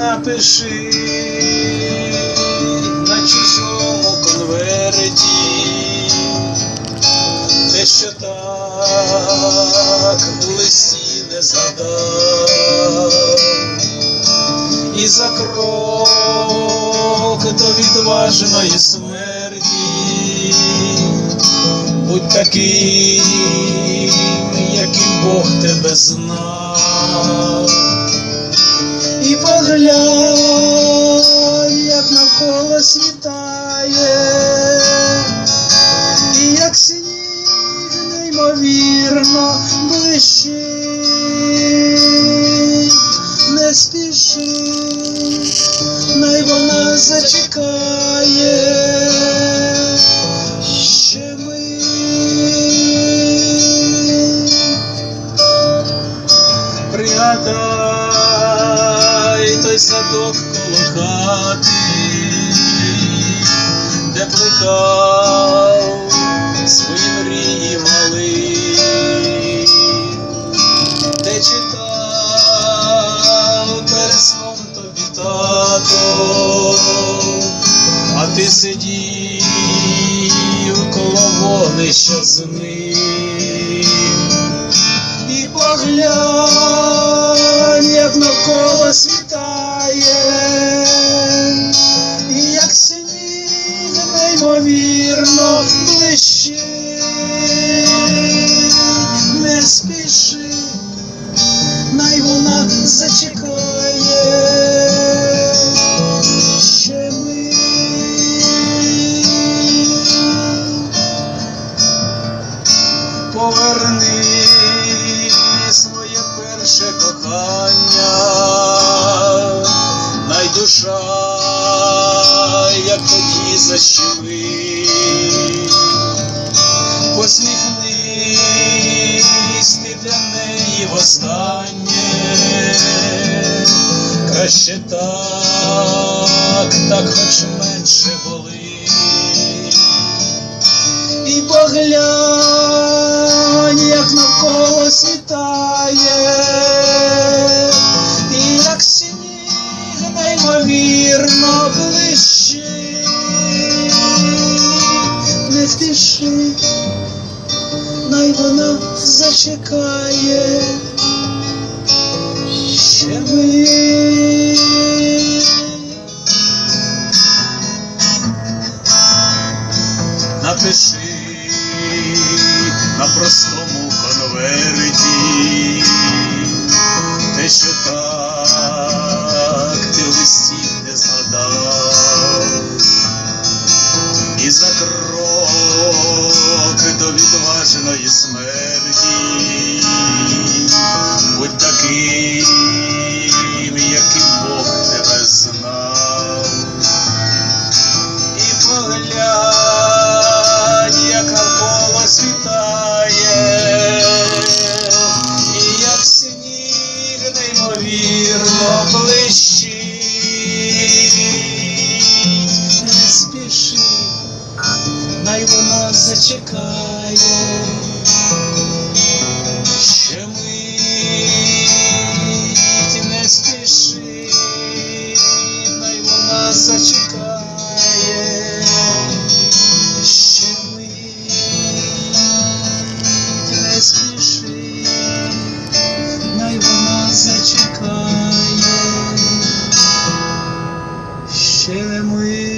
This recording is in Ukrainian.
напиши на чужому конверті, те, що так в листі не згадав, і за крок до відважної смерті, будь таким, яким Бог тебе знав. Поглянь, як навколо світає, і як сніг неймовірно блищить, не спіши, най вона зачекає. Хати, де плекав свої мрії малий, де читав перед сном тобі тато, а ти сидів коло вогнища з ним. І поглянь, як навколо світає, неймовірно блищить, не спіши, най вона зачекає. Ще мить. поверни своє перше кохання, най душа, як тоді защемить, посміхнись ти для неї востаннє, краще так, так хоч менше болить і поглянь, як навколо світає, і як сніг неймовірно блищить, не спіши, най вона зачекає. Ще мить. напиши на простому конверті, те, що так до відважної смерті, будь таким, чекає, ще мить не спіши, най вона зачекає, ще мить не спіши, най вона зачекає, ще ми.